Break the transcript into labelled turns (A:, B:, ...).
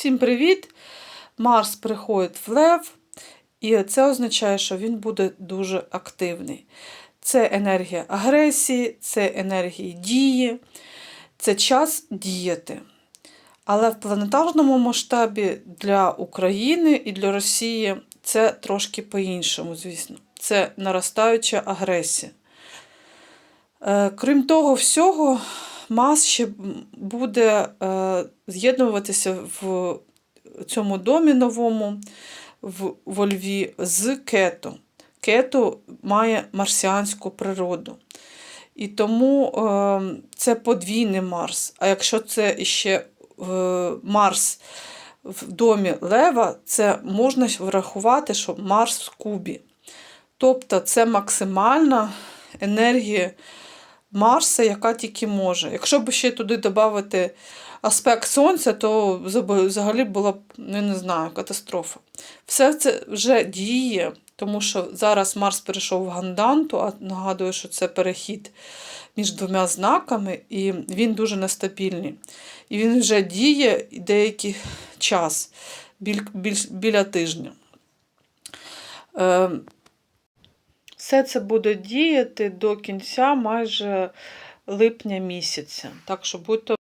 A: Всім привіт! Марс приходить в Лев, і це означає, що він буде дуже активний. Це енергія агресії, це енергія дії, це час діяти. Але в планетарному масштабі для України і для Росії це трошки по-іншому, звісно. Це наростаюча агресія. Е, Крім того всього, Мас ще буде е, з'єднуватися в цьому домі новому в, во Льві з Кето. Кето має марсіанську природу. І тому е, це подвійний Марс. А якщо це ще е, Марс в домі Лева, це можна врахувати, що Марс в кубі. Тобто це максимальна енергія Марса, яка тільки може. Якщо б ще туди додати аспект Сонця, то взагалі була б, ну, не знаю, катастрофа. Все це вже діє, тому що зараз Марс перейшов в Ганданту, а нагадую, що це перехід між двома знаками, і він дуже нестабільний. І він вже діє деякий час, біль, більш, біля тижня. Е, все це буде діяти до кінця майже липня місяця. Так що будьте